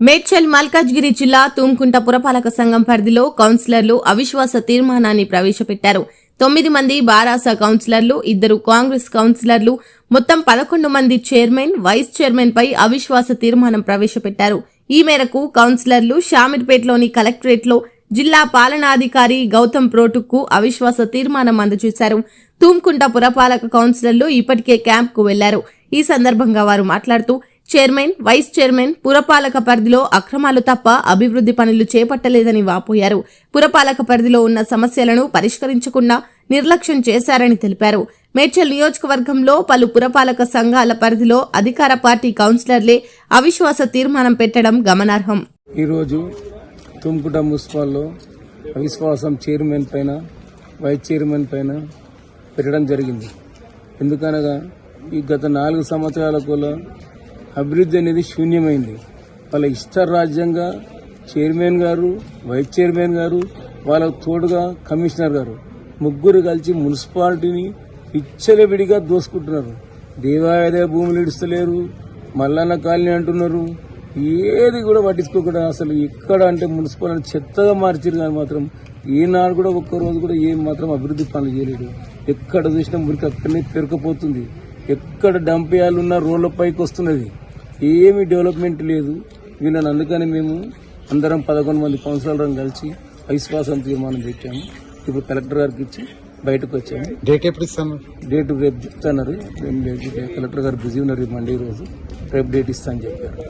మేడ్చల్ మల్కాజ్గిరి జిల్లా తుమ్కుంట పురపాలక సంఘం పరిధిలో కౌన్సిలర్లు అవిశ్వాస తీర్మానాన్ని ప్రవేశపెట్టారు. తొమ్మిది మంది బారాస కౌన్సిలర్లు ఇద్దరు కాంగ్రెస్ కౌన్సిలర్లు మొత్తం పదకొండు మంది చైర్మన్ వైస్ చైర్మన్ పై అవిశ్వాస తీర్మానం ప్రవేశపెట్టారు. ఈ మేరకు కౌన్సిలర్లు షామీర్పేటలోని కలెక్టరేట్లో జిల్లా పాలనాధికారి గౌతమ్ ప్రోటుక్కు అవిశ్వాస తీర్మానం అందజేశారు. తూమ్కుంట పురపాలక కౌన్సిలర్లు ఇప్పటికే క్యాంప్కు వెళ్ళారు. ఈ సందర్భంగా వారు మాట్లాడుతూ చైర్మన్ వైస్ చైర్మన్ పురపాలక పరిధిలో అక్రమాలు తప్ప అభివృద్ధి పనులు చేపట్టలేదని వాపోయారు. పురపాలక పరిధిలో ఉన్న సమస్యలను పరిష్కరించకుండా నిర్లక్ష్యం చేశారని తెలిపారు. మేడ్చల్ నియోజకవర్గంలో పలు పురపాలక సంఘాల పరిధిలో అధికార పార్టీ కౌన్సిలర్లే అవిశ్వాస తీర్మానం పెట్టడం గమనార్హం. ఈరోజు తుమ్కుట మున్సిపాల్లో అవిశ్వాసం చైర్మన్ పైన వైస్ చైర్మన్ పైన పెట్టడం జరిగింది. ఎందుకనగా ఈ గత నాలుగు సంవత్సరాలకు అభివృద్ధి అనేది శూన్యమైంది. వాళ్ళ ఇష్ట రాజ్యంగా చైర్మన్ గారు వైస్ చైర్మన్ గారు వాళ్ళకు తోడుగా కమిషనర్ గారు ముగ్గురు కలిసి మున్సిపాలిటీని విచ్చలవిడిగా దోసుకుంటున్నారు. దేవాదాయ భూములు ఇడుస్తలేరు మల్లన్న కాలనీ అంటున్నారు. ఏది కూడా పట్టించుకోకుండా అసలు ఎక్కడ అంటే మున్సిపాలిటీ చెత్తగా మార్చారు కానీ మాత్రం ఈనాడు కూడా ఒక్క రోజు కూడా ఏం మాత్రం అభివృద్ధి పనులు చేయలేడు ఎక్కడ చూసినా మురికి అక్కడనే పెరకపోతుంది. ఎక్కడ డంపేయాలు ఉన్న రోడ్ల పైకి వస్తున్నది. ఏమీ డెవలప్మెంట్ లేదు. వీళ్ళని అందుకని మేము అందరం పదకొండు మంది కౌన్సిలర్లను కలిసి అవిశ్వాసం తీర్మానం పెట్టాము. ఇప్పుడు కలెక్టర్ గారికి ఇచ్చి బయటకు వచ్చాము. డేట్ ఎప్పుడు ఇస్తాను? డేట్ రేపు చెప్తున్నారు కలెక్టర్ గారు బిజీ ఉన్నారు. మండే రోజు. రేపు డేట్ ఇస్తా అని చెప్పారు.